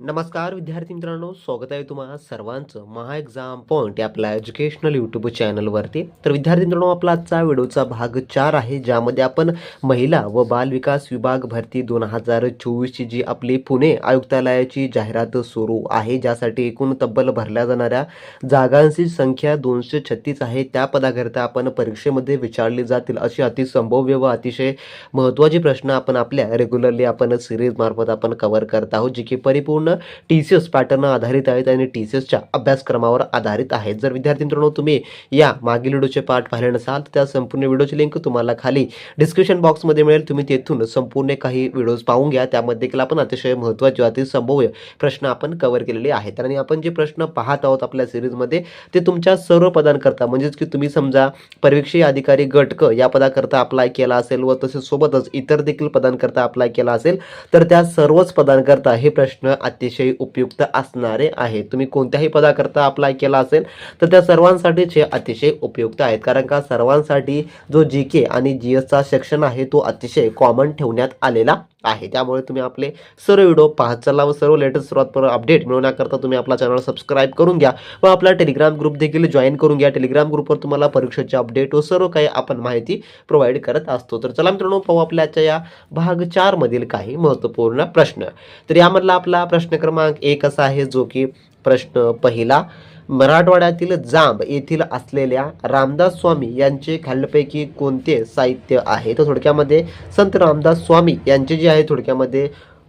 नमस्कार विद्यार्थी मित्रांनो स्वागत आहे तुम्हाला सर्वांचं महा एक्झाम पॉईंट या आपल्या एज्युकेशनल यूट्यूब चॅनलवरती तर विद्यार्थी मित्रांनो आपला आजचा व्हिडिओचा भाग चार आहे ज्यामध्ये आपण महिला व बाल विकास विभाग भरती दोन हजार चोवीसची जी आपली पुणे आयुक्तालयाची जाहिरात सुरू आहे ज्यासाठी एकूण तब्बल भरल्या जाणाऱ्या जागांची संख्या दोनशे छत्तीस आहे. त्या पदाकरिता आपण परीक्षेमध्ये विचारली जातील अशी अतिसंभव्य व अतिशय महत्त्वाचे प्रश्न आपण आपल्या रेग्युलरली आपण सिरीजमार्फत आपण कव्हर करत आहोत जी की परिपूर्ण टी सी एस पॅटर्न आधारित आहेत आणि टी सी एसच्या अभ्यासक्रमावर आधारित आहेत. जर विद्यार्थी मित्रांनो तुम्ही या मागील व्हिडिओचे पाठ पाहिले नसाल तर त्या संपूर्ण व्हिडिओची लिंक तुम्हाला खाली डिस्क्रिप्शन बॉक्समध्ये मिळेल. तुम्ही तेथून संपूर्ण काही व्हिडिओज पाहून घ्या. त्यामध्ये देखील आपण अतिशय महत्त्वाचे अति संभव्य प्रश्न आपण कव्हर केलेले आहेत. आणि आपण जे प्रश्न पाहत आहोत आपल्या सिरीजमध्ये ते तुमच्या सर्व पदांकरता म्हणजेच की तुम्ही समजा परीक्षेय अधिकारी गटक या पदाकरता अप्लाय केला असेल व तसेच सोबतच इतर देखील पदांकरता अप्लाय केला असेल तर त्या सर्वच पदांकरता हे प्रश्न अतिशय उपयुक्त असणारे आहेत. तुम्ही कोणत्याही पदाकरता अप्लाय केला असेल तर त्या सर्वांसाठीच हे अतिशय उपयुक्त आहेत. कारण का सर्वांसाठी जो जी के आणि जी एसचा सेक्शन आहे तो अतिशय कॉमन ठेवण्यात आलेला आहे. त्यामुळे तुम्ही आपले सर्व व्हिडिओ पाहत चला व सर्व लेटेस्ट सर्वात अपडेट मिळवण्याकरता तुम्ही आपला चॅनल सबस्क्राईब करून घ्या व आपला टेलिग्राम ग्रुप देखील जॉईन करून घ्या. टेलिग्राम ग्रुपवर तुम्हाला परीक्षेचे अपडेट व सर्व काही आपण माहिती प्रोव्हाइड करत असतो. तर चला मित्रांनो पाहू आपल्याच्या या भाग चारमधील काही महत्त्वपूर्ण प्रश्न. तर यामधला आपला प्रश्न क्रमांक एक असा आहे जो की प्रश्न पहिला मराठवाड्यातील जांब येथील असलेल्या रामदास स्वामी यांचे खालीलपैकी कोणते साहित्य आहे? तर थोडक्यामध्ये संत रामदास स्वामी यांचे जे आहे थोडक्यामध्ये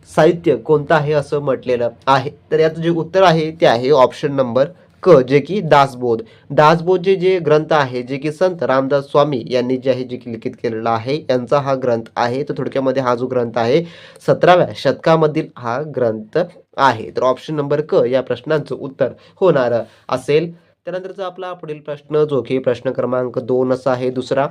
साहित्य कोणतं आहे असं म्हटलेलं आहे. तर याचं जे उत्तर आहे ते आहे ऑप्शन नंबर क जे की दासबोध. दासबोधचे जे ग्रंथ आहे जे की संत रामदास स्वामी यांनी जे आहे जे की लिखित केलेला आहे यांचा हा ग्रंथ आहे. तर थोडक्यामध्ये हा जो ग्रंथ आहे सतराव्या शतकामधील हा ग्रंथ आहे. तर ऑप्शन नंबर क या प्रश्नांचं उत्तर होणार असेल. त्यानंतरचा आपला पुढील प्रश्न जो की प्रश्न क्रमांक दोन असा आहे. दुसरा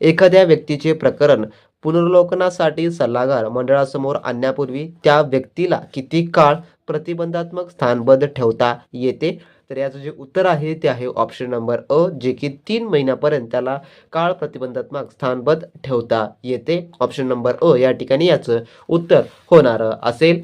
एखाद्या व्यक्तीचे प्रकरण पुनर्लोकनासाठी सल्लागार मंडळासमोर आणण्यापूर्वी त्या व्यक्तीला किती काळ प्रतिबंधात्मक स्थानबद्ध ठेवता येते? तर याचं जे उत्तर आहे ते आहे ऑप्शन नंबर अ जे की तीन महिन्यापर्यंत त्याला काळ प्रतिबंधात्मक स्थानबद्ध ठेवता येते. ऑप्शन नंबर अ या ठिकाणी याचं उत्तर होणार असेल.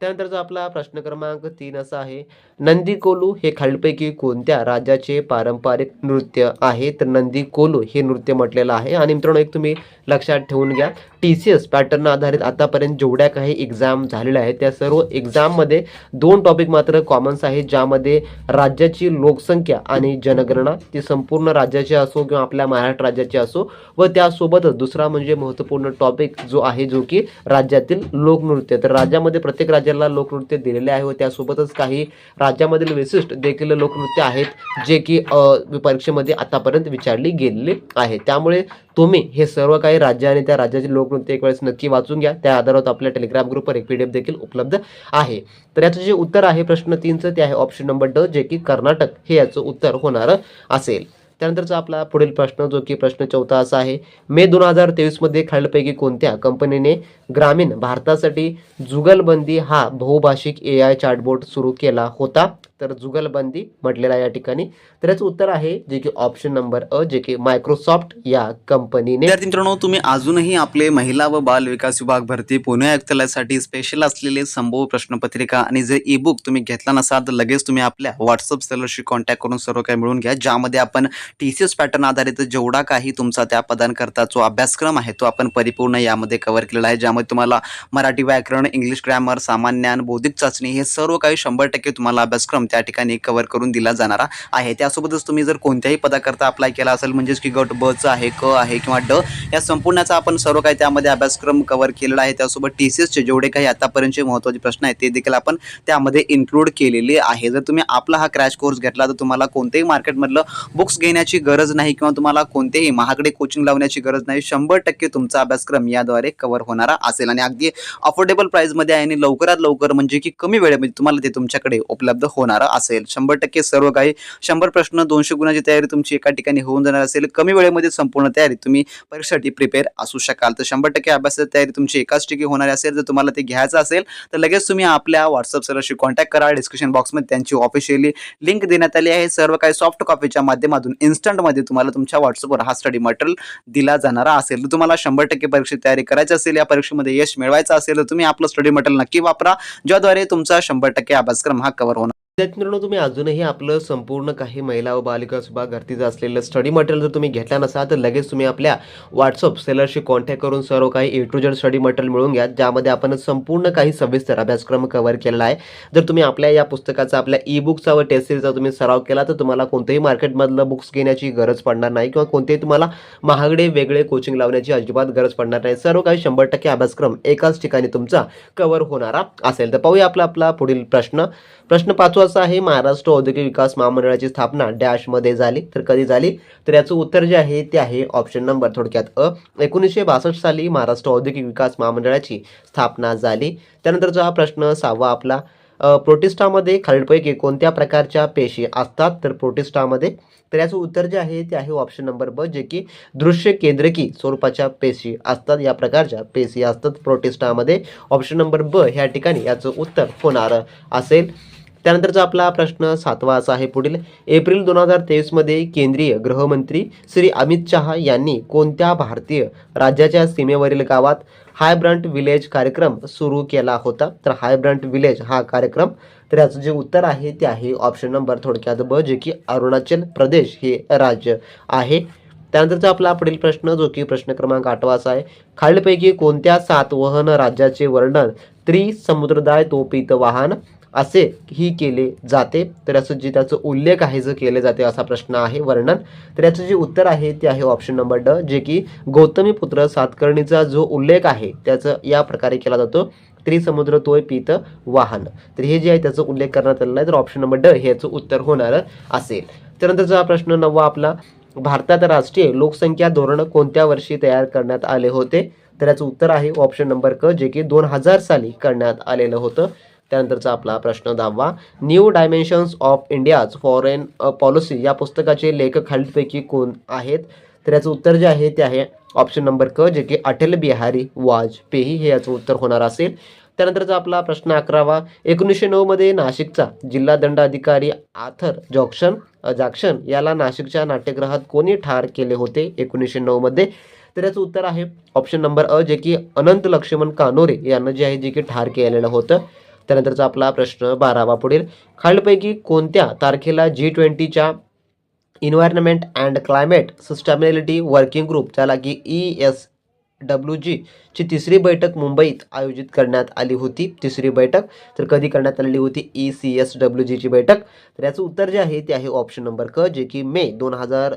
त्यानंतरचा आपला प्रश्न क्रमांक तीन असा आहे नंदी कोलू हे खालीलपैकी कोणत्या राज्याचे पारंपरिक नृत्य आहे? तर नंदी कोलू हे नृत्य म्हटलेलं आहे. आणि मित्रांनो एक तुम्ही लक्षात ठेवून घ्या. टी सी एस पॅटर्न आधारित आतापर्यंत जेवढ्या काही एक्झाम झालेल्या आहेत त्या सर्व एक्झाममध्ये दोन टॉपिक मात्र कॉमन्स आहेत ज्यामध्ये राज्याची लोकसंख्या आणि जनगणना ती संपूर्ण राज्याची असो किंवा आपल्या महाराष्ट्र राज्याची असो व त्यासोबतच दुसरा म्हणजे महत्त्वपूर्ण टॉपिक जो आहे जो की राज्यातील लोकनृत्य. तर राज्यामध्ये प्रत्येक राज्याला लोकनृत्य दिलेले आहे व त्यासोबतच काही राज्यामधील विशिष्ट देखील लोकनृत्य आहेत जे की परीक्षेमध्ये आतापर्यंत विचारली गेलेली आहे. त्यामुळे तुम्ही हे सर्व काही राज्य आणि त्या राज्याचे लोकनृत्य एक वेळेस नक्की वाचून घ्या. त्या आधारावर आपल्या टेलिग्राम ग्रुपवर एक पीडीएफ देखील उपलब्ध आहे. तर याचं जे उत्तर आहे प्रश्न तीनचं ते आहे ऑप्शन नंबर ड जे की कर्नाटक. हे याचं उत्तर होणार असेल. त्यानंतरचा आपला पुढील प्रश्न जो की प्रश्न चौथा असा आहे मे दोन हजार तेवीसमध्ये खालीलपैकी कोणत्या कंपनीने ग्रामीण भारतासाठी जुगलबंदी हा बहुभाषिक ए आय चार्टबोर्ड सुरू केला होता? तर जुगलबंदी म्हटलेला या ठिकाणी. तर याचं उत्तर आहे जे की ऑप्शन नंबर अ जे की मायक्रोसॉफ्ट या कंपनीने. मित्रांनो तुम्ही अजूनही आपले महिला व बाल विकास विभाग भरती पुणे आयुक्तालयासाठी स्पेशल असलेले संभव प्रश्नपत्रिका आणि जे ई बुक तुम्ही घेतला नसाल तर लगेच तुम्ही आपल्या व्हॉट्सअप सेलरशी कॉन्टॅक्ट करून सर्व काही मिळून घ्या ज्यामध्ये आपण टी सी एस पॅटर्न आधारित जेवढा काही तुमचा त्या पदांकरता जो अभ्यासक्रम आहे तो आपण परिपूर्ण यामध्ये कव्हर केलेला आहे ज्यामध्ये तुम्हाला मराठी व्याकरण इंग्लिश ग्रॅमर सामान्यान ज्ञान बौद्धिक चाचणी हे सर्व काही शंभर टक्के तुम्हाला अभ्यासक्रम त्या ठिकाणी कव्हर करून दिला जाणारा आहे. त्यासोबतच तुम्ही जर कोणत्याही पदाकरता अप्लाय केला असेल म्हणजेच की गट बचं आहे क आहे किंवा ड या संपूर्णाचा आपण सर्व काही त्यामध्ये अभ्यासक्रम कव्हर केलेला आहे. त्यासोबत टी सी एसचे जेवढे काही आतापर्यंतचे महत्त्वाचे प्रश्न आहेत ते देखील आपण त्यामध्ये इन्क्लूड केलेले आहे. जर तुम्ही आपला हा क्रॅश कोर्स घेतला तर तुम्हाला कोणत्याही मार्केटमधलं बुक्स घेण्याची गरज नाही किंवा तुम्हाला कोणतेही महागडे कोचिंग लावण्याची गरज नाही. शंभर टक्के तुमचा अभ्यासक्रम याद्वारे कव्हर होणारा असेल. आणि अगदी अफोर्डेबल प्राईजमध्ये आहे आणि लवकरात लवकर म्हणजे की कमी वेळेमध्ये तुम्हाला ते तुमच्याकडे उपलब्ध होणार असेल. शंभर टक्के सर्व काही शंभर प्रश्न दोनशे गुणाची तयारी तुमची एका ठिकाणी होऊन जाणार असेल. कमी वेळेमध्ये संपूर्ण तयारी तुम्ही परीक्षेसाठी प्रिपेअर असू शकाल. तर शंभर टक्के अभ्यासाची तयारी तुमची एकाच ठिकाणी होणार असेल. जर तुम्हाला ते घ्यायचं असेल तर लगेच तुम्ही आपल्या व्हॉट्सअप सरशी कॉन्टॅक्ट करा. डिस्क्रिप्शन बॉक्समध्ये त्यांची ऑफिशियली लिंक देण्यात आली आहे. सर्व काही सॉफ्ट कॉपीच्या माध्यमातून इन्स्टंटमध्ये तुम्हाला तुमच्या व्हॉट्सअपवर हा स्टडी मटेरियल दिला जाणारा असेल. तर तुम्हाला शंभर टक्के परीक्षेची तयारी करायची असेल या परीक्षेमध्ये यश मिळवायचं असेल तर तुम्ही आपलं स्टडी मटेरियल नक्की वापरा ज्याद्वारे तुमचा शंभर टक्के अभ्यासक्रम हा कव्हर होणार. विद्यार्थी मित्रांनो तुम्ही अजूनही आपलं संपूर्ण काही महिला व बालिका विभाग भरतीचं असलेलं स्टडी मटेरियल जर तुम्ही घेतला नसाल तर लगेच तुम्ही आपल्या व्हॉट्सअप सेलरशी कॉन्टॅक्ट करून सर्व काही A to Z study material मिळून घ्या. ज्यामध्ये आपण संपूर्ण काही सविस्तर अभ्यासक्रम कव्हर केलेला आहे. जर तुम्ही आपल्या या पुस्तकाचा आपल्या ई बुकचा व टेस्ट सिरीजचा तुम्ही सराव केला तर तुम्हाला कोणत्याही मार्केटमधलं बुक्स घेण्याची गरज पडणार नाही किंवा कोणतेही तुम्हाला महागडे वेगळे कोचिंग लावण्याची अजिबात गरज पडणार नाही. सर्व काही शंभर टक्के अभ्यासक्रम एकाच ठिकाणी तुमचा कव्हर होणारा असेल. तर पाहूया आपला आपला पुढील प्रश्न. प्रश्न पाचवा कसं आहे. महाराष्ट्र औद्योगिक विकास महामंडळाची स्थापना डॅशमध्ये झाली. तर कधी झाली? तर याचं उत्तर जे आहे ते आहे ऑप्शन नंबर थोडक्यात अ. एकोणीसशे बासष्ट साली महाराष्ट्र औद्योगिक विकास महामंडळाची स्थापना झाली. त्यानंतरचा हा प्रश्न सहावा आपला. प्रोटिस्टामध्ये खालीलपैकी कोणत्या प्रकारच्या पेशी असतात? तर प्रोटिस्टामध्ये तर याचं उत्तर जे आहे ते आहे ऑप्शन नंबर ब जे की दृश्य केंद्रकी स्वरूपाच्या पेशी असतात. या प्रकारच्या पेशी असतात प्रोटिस्टामध्ये. ऑप्शन नंबर ब ह्या ठिकाणी याचं उत्तर होणार असेल. त्यानंतरचा आपला प्रश्न सातवा असा आहे. पुढील एप्रिल दोन हजार तेवीसमध्ये केंद्रीय गृहमंत्री श्री अमित शहा यांनी कोणत्या भारतीय राज्याच्या सीमेवरील गावात हायब्रंट विलेज कार्यक्रम सुरू केला होता? तर हायब्रंट विलेज हा कार्यक्रम तर याचं जे उत्तर आहे ते आहे ऑप्शन नंबर थोडक्यात ब जे की अरुणाचल प्रदेश हे राज्य आहे. त्यानंतरचा आपला पुढील प्रश्न जो की प्रश्न क्रमांक आठवा असा आहे. खालीलपैकी कोणत्या सात वहन राज्याचे वर्णन त्रिसमुद्रदाय तोपित वाहन असे ही केले जाते. तर याचं जे त्याचं उल्लेख आहे जो केले जाते असा प्रश्न आहे वर्णन. तर याचं जे उत्तर आहे ते आहे ऑप्शन नंबर ड जे की गौतमी पुत्र सातकर्णीचा जो उल्लेख आहे त्याचं या प्रकारे केला जातो. त्रिसमुद्र तोय पीत वाहन. तर हे जे आहे त्याचा उल्लेख करण्यात आलेला आहे. तर ऑप्शन नंबर ड हे याचं उत्तर होणार असेल. त्यानंतरचा हा प्रश्न नववा आपला. भारतात राष्ट्रीय लोकसंख्या धोरण कोणत्या वर्षी तयार करण्यात आले होते? तर याचं उत्तर आहे ऑप्शन नंबर क जे की दोन हजार साली करण्यात आलेलं होतं. त्यानंतरचा आपला प्रश्न दहावा. New dimensions of India's foreign policy या पुस्तकाचे लेखक खालीलपैकी कोण आहेत? तर याचं उत्तर जे आहे ते आहे ऑप्शन नंबर क जे की अटल बिहारी वाजपेयी. हे याचं उत्तर होणार असेल. त्यानंतरचा आपला प्रश्न अकरावा. एकोणीसशे नऊमध्ये नाशिकचा जिल्हा दंडाधिकारी आथर जॉक्शन अ, जाक्शन याला नाशिकच्या नाट्यगृहात कोणी ठार केले होते? एकोणीसशे नऊमध्ये तर याचं उत्तर आहे ऑप्शन नंबर अ जे की अनंत लक्ष्मण कानोरे यांना जे आहे जे की ठार केलेलं होतं. त्यानंतरचा आपला प्रश्न बारावा पुढील. खालीलपैकी कोणत्या तारखेला G ट्वेंटीच्या environment and climate sustainability working group ज्याला की ई एस डब्ल्यू जी ची तिसरी बैठक मुंबईत आयोजित करण्यात आली होती तिसरी बैठक. तर कधी करण्यात आलेली होती? ई सी एस डब्ल्यू जीची बैठक. तर याचं उत्तर जे आहे ते आहे ऑप्शन नंबर क जे की मे दोन हजार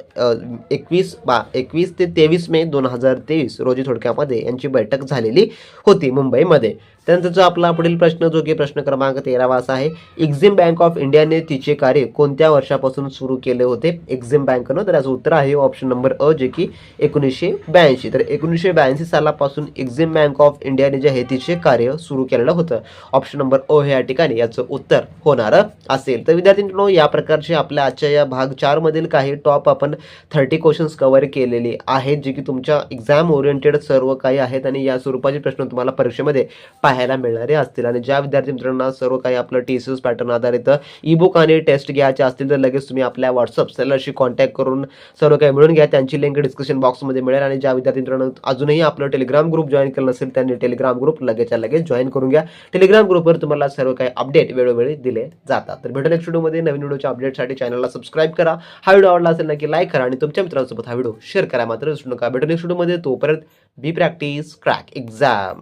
एकवीस बा एकवीस ते तेवीस मे दोन हजार तेवीस रोजी थोडक्यामध्ये यांची बैठक झालेली होती मुंबईमध्ये. त्यानंतरचा आपला पुढील प्रश्न जो की प्रश्न क्रमांक तेरावा असा आहे एक्झिम बँक ऑफ इंडियाने तिचे कार्य कोणत्या वर्षापासून सुरू केले होते? एक्झिम बँकनं तर याचं उत्तर आहे ऑप्शन नंबर अ जे की एकोणीसशे ब्याऐंशी. तर एकोणीसशे ब्याऐंशी सालापासून एक्झिम बँक ऑफ इंडियाने जे आहे तिचे कार्य सुरू केलेलं होतं. ऑप्शन नंबर अ हे या ठिकाणी याचं उत्तर होणार असेल. तर विद्यार्थी मित्रांनो या प्रकारचे आपल्या आजच्या या भाग चारमधील काही टॉप आपण थर्टी क्वेश्चन्स कव्हर केलेले आहेत जे की तुमच्या एक्झाम ओरिएंटेड सर्व काही आहेत आणि या स्वरूपाचे प्रश्न तुम्हाला परीक्षेमध्ये पाहायला मिळणारे असतील. आणि ज्या विद्यार्थी मित्रांना सर्व काही आपलं टी सी एस पॅटर्न आधारित ई बुक आणि टेस्ट घ्यायचे असतील तर लगेच तुम्ही आपल्या व्हॉट्सअप सेलरशी कॉन्टॅक्ट करून सर्व काही मिळून घ्या. त्यांची लिंक डिस्क्रिप्शन बॉक्समध्ये मिळेल आणि ज्या विद्यार्थी मित्रांनो अजूनही आपलं टेलिग्राम ग्रुप जॉईन केलं नसेल त्यांनी टेलिग्राम ग्रुप लगेचच्या लगेच जॉईन करून घ्या. टेलिग्राम ग्रुपवर तुम्हाला सर्व काही अपडेट वेळोवेळी दिले जातात. तर भेटू नेक्स्ट व्हिडिओमध्ये नवीन व्हिडिओच्या अपडेटसाठी चॅनलला सबस्क्राईब करा. हा व्हिडिओ आवडला असेल नक्की लाईक करा आणि तुमच्या मित्रांसोबत हा व्हिडिओ शेअर करा. मात्र विसरू नका. भेटून नेक्स्ट तोपर्यंत बी प्रॅक्टिस क्रॅक एक्झाम